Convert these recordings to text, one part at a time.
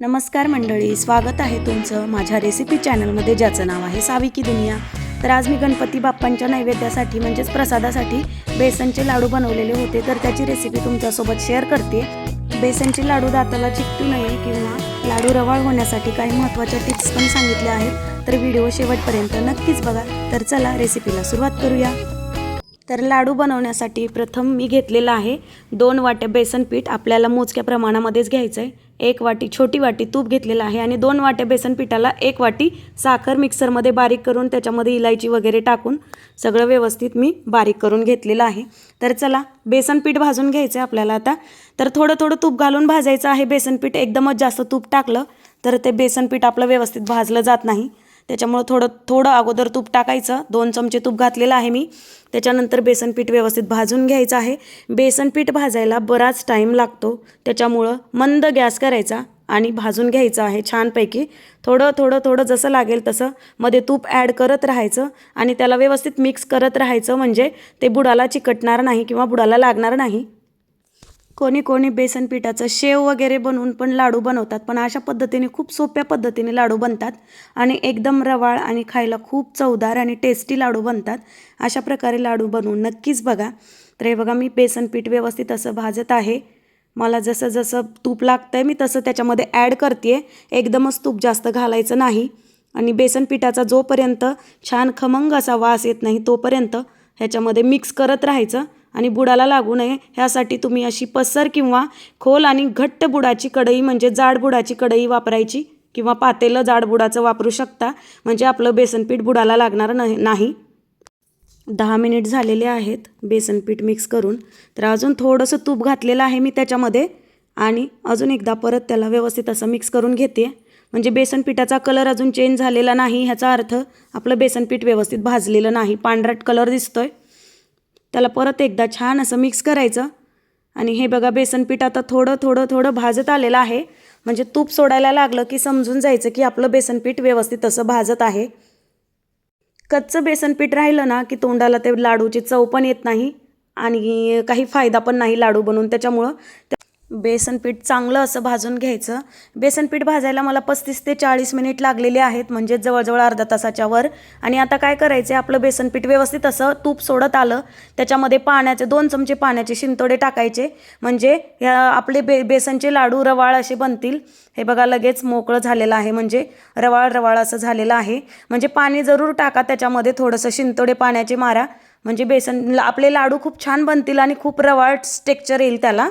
नमस्कार मंडळी स्वागत आहे तुमचं माझ्या रेसिपी चॅनलमध्ये ज्याचं नाव आहे साविकी दुनिया. तर आज मी गणपती बाप्पांच्या नैवेद्यासाठी म्हणजेच प्रसादासाठी बेसनचे लाडू बनवलेले होते. तर त्याची रेसिपी तुमच्यासोबत शेअर करते. बेसनचे लाडू दाताला चिकटू नये किंवा लाडू रवाळ होण्यासाठी काही महत्त्वाच्या टिप्स पण सांगितल्या आहेत. तर व्हिडिओ शेवटपर्यंत नक्कीच बघा. तर चला रेसिपीला सुरुवात करूया. तर लाडू बनवण्यासाठी प्रथम मी घेतलेलं आहे दोन वाट्या बेसन पीठ. आपल्याला मोजक्या प्रमाणामध्येच घ्यायचं आहे एक वाटी छोटी वाटी तूप घेतलेलं आहे आणि दोन वाट्या बेसन पिठाला एक वाटी साखर मिक्सरमध्ये बारीक करून त्याच्यामध्ये इलायची वगैरे टाकून सगळं व्यवस्थित मी बारीक करून घेतलेलं आहे. तर चला बेसन पीठ भाजून घ्यायचं आहे आपल्याला आता. तर थोडं थोडं तूप घालून भाजायचं आहे. बेसन पीठ एकदमच जास्त तूप टाकलं तर ते बेसन पीठ आपलं व्यवस्थित भाजलं जात नाही. त्याच्यामुळं थोडं थोडं अगोदर तूप टाकायचं. दोन चमचे तूप घातलेलं आहे मी. त्याच्यानंतर बेसन पीठ व्यवस्थित भाजून घ्यायचं आहे. बेसन पीठ भाजायला बराच टाईम लागतो. त्याच्यामुळं मंद गॅस करायचा आणि भाजून घ्यायचं आहे छानपैकी. थोडं थोडं थोडं जसं लागेल तसं मध्ये तूप ॲड करत राहायचं आणि त्याला व्यवस्थित मिक्स करत राहायचं म्हणजे ते बुडाला चिकटणार नाही किंवा बुडाला लागणार नाही. कोणी कोणी बेसन पिठाचं शेव वगैरे बनवून पण लाडू बनवतात पण अशा पद्धतीने खूप सोप्या पद्धतीने लाडू बनतात आणि एकदम रवाळ आणि खायला खूप चवदार आणि टेस्टी लाडू बनतात. अशा प्रकारे लाडू बनवून नक्कीच बघा. तर हे बघा मी बेसन पीठ व्यवस्थित असं भाजत आहे. मला जसं जसं तूप लागतं आहे मी तसं त्याच्यामध्ये ॲड करते एकदमच तूप जास्त घालायचं नाही. आणि बेसन पिठाचा जोपर्यंत छान खमंग असा वास येत नाही तोपर्यंत ह्याच्यामध्ये मिक्स करत राहायचं. आणि बुडाला लागू नये. ह्यासाठी तुम्ही अशी पसर किंवा खोल आणि घट्ट बुडाची कढई म्हणजे जाड बुडाची कढई वापरायची किंवा पातेलं जाड बुडाचं वापरू शकता. म्हणजे आपलं बेसनपीठ बुडाला लागणार नाही नाही. दहा मिनिट झालेले आहेत बेसनपीठ मिक्स करून. तर अजून थोडंसं तूप घातलेलं आहे मी त्याच्यामध्ये. आणि अजून एकदा परत त्याला व्यवस्थित असं मिक्स करून घेते. म्हणजे बेसन पिठाचा कलर अजून चेंज झालेला नाही ह्याचा अर्थ आपलं बेसनपीठ व्यवस्थित भाजलेलं नाही. पांढरट कलर दिसतोय. त्याला परत एकदा छान असं मिक्स करायचं. आणि हे बघा बेसन पीठ आता थोडं थोडं थोडं भाजत आलेलं आहे. म्हणजे तूप सोडायला लागलं की समजून जायचं की आपलं बेसन पीठ व्यवस्थित असं भाजत आहे. कच्चं बेसन पीठ राहिलं ना की तोंडाला ते लाडूची चव पण येत नाही आणि काही फायदा पण नाही लाडू बनवून त्याच्यामुळं बेसन पीठ चांगलं असं भाजून घ्यायचं. बेसन पीठ भाजायला मला पस्तीस ते चाळीस मिनिट लागलेले आहेत म्हणजे जवळजवळ अर्धा तासाच्या वर आणि आता काय करायचं आहे आपलं बेसन पीठ व्यवस्थित असं तूप सोडत आलं त्याच्यामध्ये पाण्याचे दोन चमचे पाण्याचे शिंतोडे टाकायचे. म्हणजे ह्या आपले बे बेसनचे लाडू रवाळ असे बनतील. हे बघा लगेच मोकळं झालेलं आहे म्हणजे रवाळ रवाळ असं झालेलं आहे. म्हणजे पाणी जरूर टाका त्याच्यामध्ये थोडंसं शिंतोडे पाण्याचे मारा. म्हणजे बेसन आपले लाडू खूप छान बनतील आणि खूप रवाळ टेक्स्चर येईल त्याला.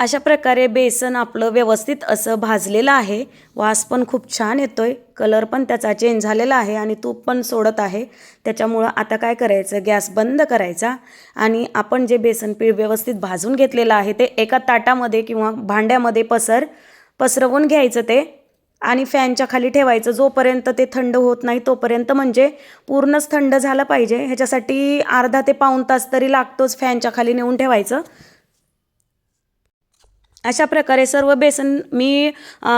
अशा प्रकारे बेसन आपलं व्यवस्थित असं भाजलेलं आहे. वास पण खूप छान येतो आहे कलर पण त्याचा चेंज झालेला आहे आणि तूप पण सोडत आहे. त्याच्यामुळं आता काय करायचं? गॅस बंद करायचा आणि आपण जे बेसन पीठ व्यवस्थित भाजून घेतलेलं आहे ते एका ताटामध्ये किंवा भांड्यामध्ये पसर पसरवून घ्यायचं ते आणि फॅनच्या खाली ठेवायचं. जोपर्यंत ते थंड होत नाही तोपर्यंत म्हणजे पूर्णच थंड झालं पाहिजे. ह्याच्यासाठी अर्धा ते पाऊण तास तरी लागतोच फॅनच्या खाली नेऊन ठेवायचं. अशा प्रकारे सर्व बेसन मी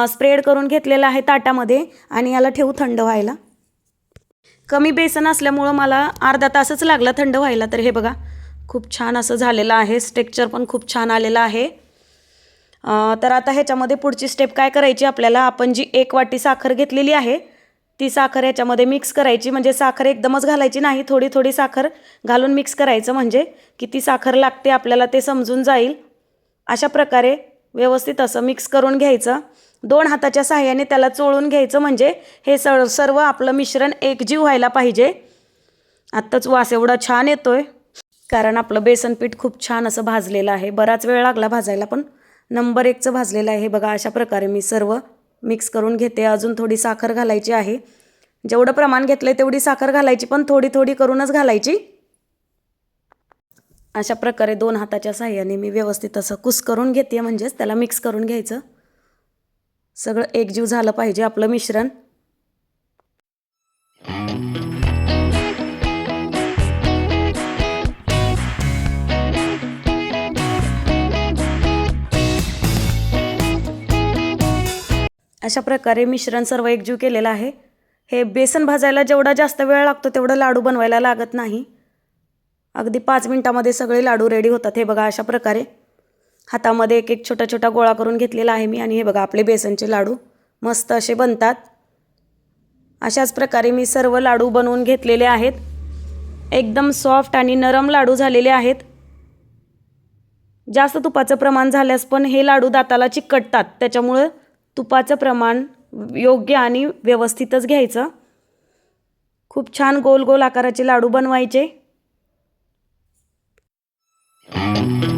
स्प्रेड करून घेतलेलं आहे ताटामध्ये आणि याला ठेवू थंड व्हायला. कमी बेसन असल्यामुळं मला अर्धा तासच लागला थंड व्हायला. तर हे बघा खूप छान असं झालेलं आहे. स्ट्रेक्चर पण खूप छान आलेलं आहे. तर आता ह्याच्यामध्ये पुढची स्टेप काय करायची आपल्याला? आपण जी एक वाटी साखर घेतलेली आहे ती साखर ह्याच्यामध्ये मिक्स करायची. म्हणजे साखर एकदमच घालायची नाही थोडी थोडी साखर घालून मिक्स करायचं. म्हणजे किती साखर लागते आपल्याला ते समजून जाईल. अशा प्रकारे व्यवस्थित असं मिक्स करून घ्यायचं. दोन हाताच्या सहाय्याने त्याला चोळून घ्यायचं म्हणजे हे स सर्व आपलं मिश्रण एकजीव व्हायला पाहिजे. आत्ताच वास एवढा छान येतोय. कारण आपलं बेसन पीठ खूप छान असं भाजलेलं आहे. बराच वेळ लागला भाजायला पण. नंबर एकचं भाजलेलं आहे. हे बघा अशा प्रकारे मी सर्व मिक्स करून घेते. अजून थोडी साखर घालायची आहे. जेवढं प्रमाण घेतलं आहे तेवढी साखर घालायची पण थोडी थोडी करूनच घालायची. अशा प्रकारे दोन हाताच्या साह्याने मी व्यवस्थित असं कुस करून घेते म्हणजेच त्याला मिक्स करून घ्यायचं. सगळं एकजीव झालं पाहिजे आपलं मिश्रण. अशा प्रकारे मिश्रण सर्व एकजीव केलेलं आहे. हे बेसन भाजायला जेवढा जास्त वेळ लागतो तेवढं लाडू बनवायला लागत नाही. अगदी पाच मिनटामध्ये सगळे लाडू रेडी होतात हे बघा अशा प्रकारे. हातामध्ये एक एक छोटा छोटा गोळा करून घेतलेला आहे मी आणि हे बघा आपले बेसनचे लाडू मस्त असे बनतात. अशाच प्रकारे मी सर्व लाडू बनवून घेतलेले आहेत. एकदम सॉफ्ट आणि नरम लाडू झालेले आहेत. जास्त तुपाचं प्रमाण झाल्यास पण हे लाडू दाताला चिकटतात. त्याच्यामुळं तुपाचं प्रमाण योग्य आणि व्यवस्थितच घ्यायचं. खूप छान गोल गोल आकाराचे लाडू बनवायचे. Thank you.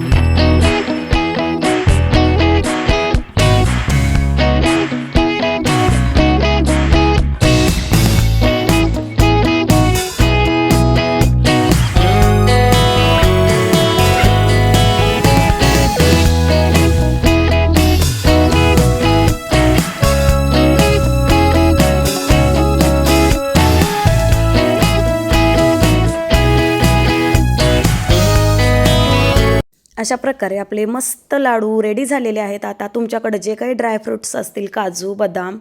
अशा प्रकारे आपले मस्त लाडू रेडी झालेले आहेत. आता तुमच्याकडे जे काही ड्रायफ्रुट्स असतील काजू बदाम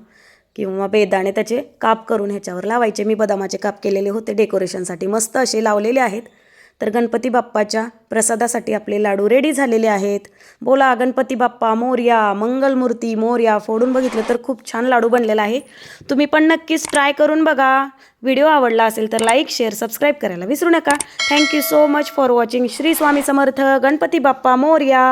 किंवा बेदाणे त्याचे काप करून ह्याच्यावर लावायचे. मी बदामाचे काप केलेले होते डेकोरेशनसाठी मस्त असे लावलेले आहेत. तर गणपती बाप्पाच्या प्रसादासाठी आपले लाडू रेडी झालेले आहेत. बोला गणपती बाप्पा मोर्या मंगलमूर्ती मोर्या फोडून बघितलं तर खूप छान लाडू बनलेला आहे. तुम्ही पण नक्कीच ट्राय करून बघा. व्हिडिओ आवडला असेल तर लाईक शेअर सबस्क्राईब करायला विसरू नका. Thank you so much for watching Shri Swami Samarth Ganpati Bappa Morya.